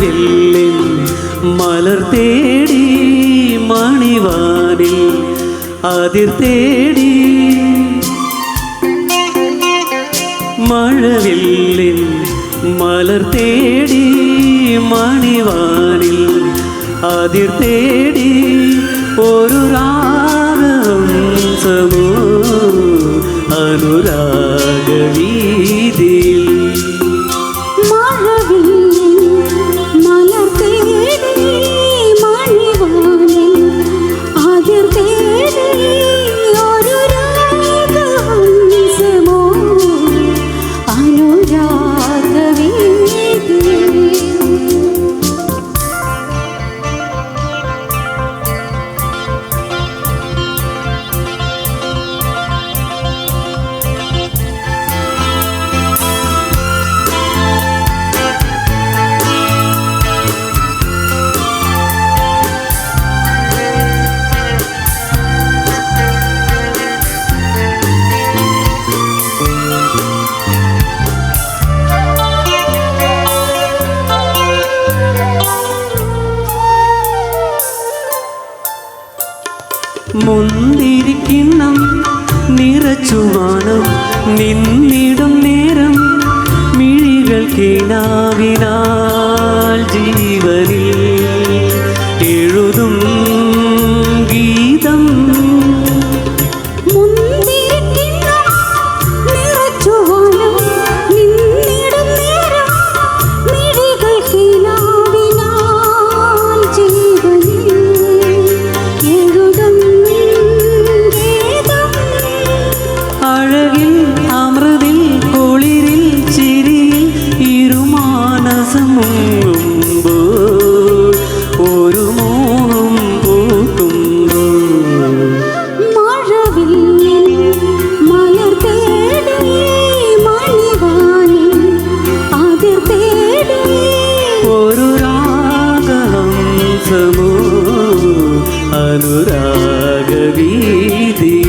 മലർവാനിൽ മലർ തേടി മണിവാനിൽ അതിർ തേടി മഴവില്ലിൽ മലർ തേടി മണിവാനിൽ അതിർ തേടി ഒരു രാഗം സമൂ അനുരാഗവീ நின்னிடும் நேரம் மிழிகள் கேடா 美丽。